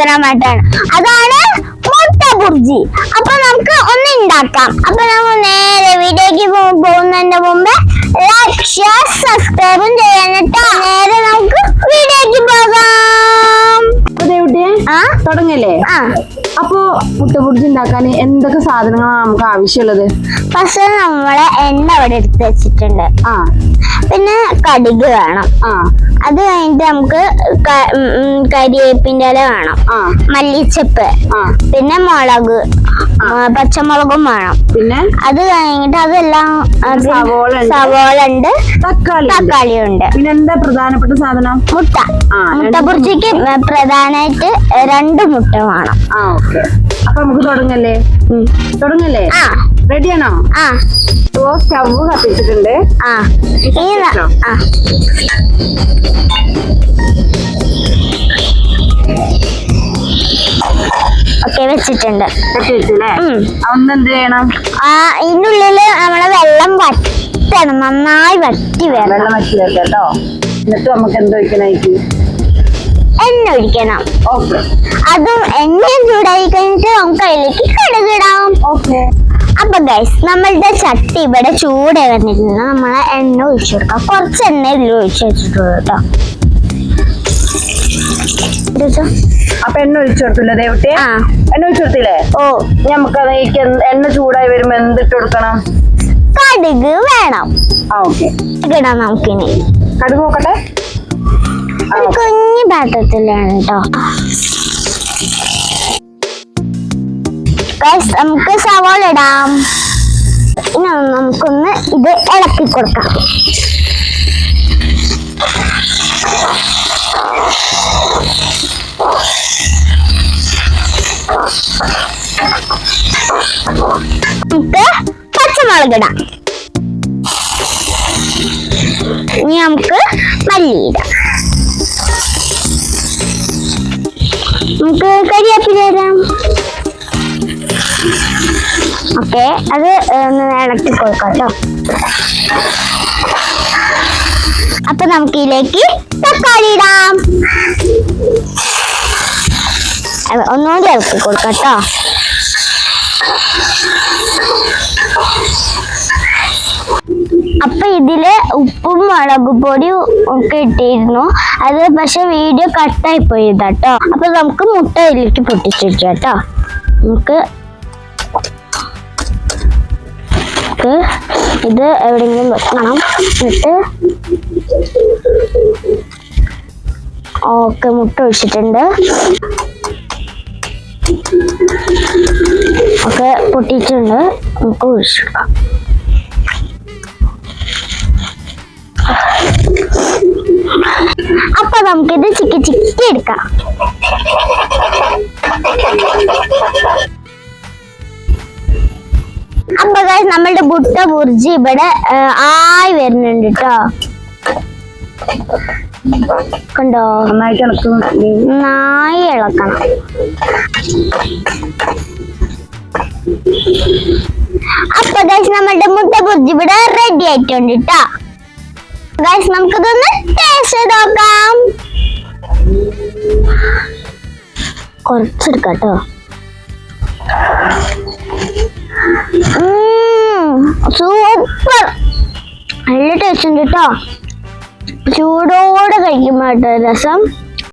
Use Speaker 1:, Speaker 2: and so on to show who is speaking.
Speaker 1: സാധനമായിട്ടാണ് അതാണ് മുട്ട ബുർജി. അപ്പൊ നമുക്ക് ഒന്ന് ഉണ്ടാക്കാം അപ്പൊ നമ്മൾ നേരെ വീഡിയോക്ക് പോകുന്നതിന്റെ മുമ്പ് ലൈക്ക് ഷെയർ സബ്സ്ക്രൈബും ചെയ്യാനിട്ടാ നേരെ നമുക്ക് വീഡിയോക്ക് പോകാം.
Speaker 2: തുടങ്ങല്ലേ? അപ്പോ മുട്ടപൊടിച്ച് ഉണ്ടാക്കാൻ എന്തൊക്കെ സാധനങ്ങളാണ് നമുക്ക് ആവശ്യമുള്ളത്?
Speaker 1: ഫസ്റ്റ് നമ്മളെ എണ്ണ അവിടെ എടുത്ത് വെച്ചിട്ടുണ്ട്.
Speaker 2: ആ.
Speaker 1: പിന്നെ കടുക് വേണം.
Speaker 2: ആ
Speaker 1: അത് കഴിഞ്ഞിട്ട് നമുക്ക് കരിവേപ്പിന്റെ ഇല വേണം.
Speaker 2: ആ
Speaker 1: മല്ലിച്ചപ്പ്. പിന്നെ മുളക്. പച്ചമുളകും വേണം.
Speaker 2: പിന്നെ?
Speaker 1: അത് കഴിഞ്ഞിട്ട് അതെല്ലാം അത്
Speaker 2: സവോള ഉണ്ട്. തക്കാളി ഉണ്ട്.
Speaker 1: തക്കാളി ഉണ്ട്
Speaker 2: പിന്നെ എന്താ പ്രധാനപ്പെട്ട സാധനം?
Speaker 1: മുട്ട. മുട്ട ബുർജിക്ക് പ്രധാനമായിട്ട് രണ്ട് മുട്ട വേണം.
Speaker 2: ആ ഓക്കെ. അപ്പൊ നമുക്ക് തുടങ്ങല്ലേ? തുടങ്ങല്ലേ?
Speaker 1: ആ.
Speaker 2: റെഡിയാണോ
Speaker 1: ആ.
Speaker 2: ഓ സ്റ്റവ് കത്തിച്ചിട്ടുണ്ട്.
Speaker 1: ആ. ആ. ഓക്കെ വെച്ചിട്ടുണ്ട്.
Speaker 2: കത്തി വെച്ചില്ലേ
Speaker 1: ഉം.
Speaker 2: ഒന്ന് ചെയ്യണം?
Speaker 1: ആ ഇതിന്റെ നമ്മളെ വെള്ളം വറ്റണം. നന്നായി വറ്റി വേണം
Speaker 2: വെള്ളം വറ്റി കേട്ടോ എന്നിട്ട് നമുക്ക് എന്ത് വെക്കണായിട്ട്
Speaker 1: എണ്ണ ഒഴിക്കണം അതും എണ്ണയും ചൂടായി കഴിഞ്ഞിട്ട് നമുക്ക് അതിലേക്ക് കടുകിടാം അപ്പൊ ഗൈസ് നമ്മളുടെ ചട്ടി ഇവിടെ ചൂട് വന്നിരുന്നു നമ്മൾ എണ്ണ ഒഴിച്ചു കൊടുക്കാം. കുറച്ച് എണ്ണ ഇതിൽ ഒഴിച്ചു വെച്ചിട്ടുള്ളൂ കേട്ടോ.
Speaker 2: അപ്പൊ എണ്ണ ഒഴിച്ചു കൊടുത്തില്ലേ ദേവട്ടി എണ്ണ ഒഴിച്ചു കൊടുത്തില്ലേ?
Speaker 1: ഓ.
Speaker 2: നമുക്ക് അതിലേക്ക് എണ്ണ ചൂടായി വരുമ്പോ എന്തിട്ട് കൊടുക്കണം?
Speaker 1: കടുക് വേണം.
Speaker 2: ഓക്കെ.
Speaker 1: നമുക്കിനി.
Speaker 2: കടുക് നോക്കട്ടെ.
Speaker 1: കുഞ്ഞു പാത്രത്തിലാണ് കേട്ടോ നമുക്ക് സവാള ഇടാം. ഇനി നമുക്കൊന്ന് ഇത് ഇളക്കി കൊടുക്കാം. നമുക്ക് പച്ചമുളക് ഇടാം. ഇനി നമുക്ക് മല്ലി ഇടാം നമുക്ക് കരിയാപ്പില തരാം ഓക്കെ അത് ഇളക്കി കൊടുക്കാം കേട്ടോ അപ്പൊ നമുക്ക് ഇതിലേക്ക് തക്കാളി ഇടാം ഒന്നുകൂടി ഇളക്കി കൊടുക്കാം കേട്ടോ അപ്പൊ ഇതിൽ ഉപ്പും മുളക് ഒക്കെ ഇട്ടിരുന്നു. അത് പക്ഷെ വീഡിയോ കട്ടായി പോയതാ കേട്ടോ അപ്പൊ നമുക്ക് മുട്ട ഇതിലേക്ക് പൊട്ടിച്ചിരിക്കാം കേട്ടോ. നമുക്ക് ഇത് എവിടെയെങ്കിലും വെക്കണം. എന്നിട്ട് ഓക്കെ മുട്ട ഒഴിച്ചിട്ടുണ്ട്. ഒക്കെ പൊട്ടിയിട്ടുണ്ട്. നമുക്ക് ഒഴിച്ചെടുക്കാം അപ്പൊ നമുക്കിത് ചിക്കി ചിക്കി എടുക്കാം. അപ്പൊ guys, നമ്മളുടെ മുട്ട ബുർജി ഇവിടെ ആയി വരുന്നുണ്ട് കേട്ടോ കണ്ടോ?
Speaker 2: നന്നായിട്ട് ഇളക്കും.
Speaker 1: നന്നായി ഇളക്കണം. അപ്പൊ ഗൈസ് നമ്മളുടെ മുട്ട ബുർജി ഇവിടെ റെഡി ആയിട്ടുണ്ട് കേട്ടോ ഗൈസ് നമുക്കിതൊന്ന് ടേസ്റ്റ് നോക്കാം. കുറച്ചെടുക്കാം കേട്ടോ സൂപ്പർ നല്ല ടേസ്റ്റ് ഉണ്ട് കേട്ടോ ചൂടോടെ കഴിക്കുമ്പോ രസം.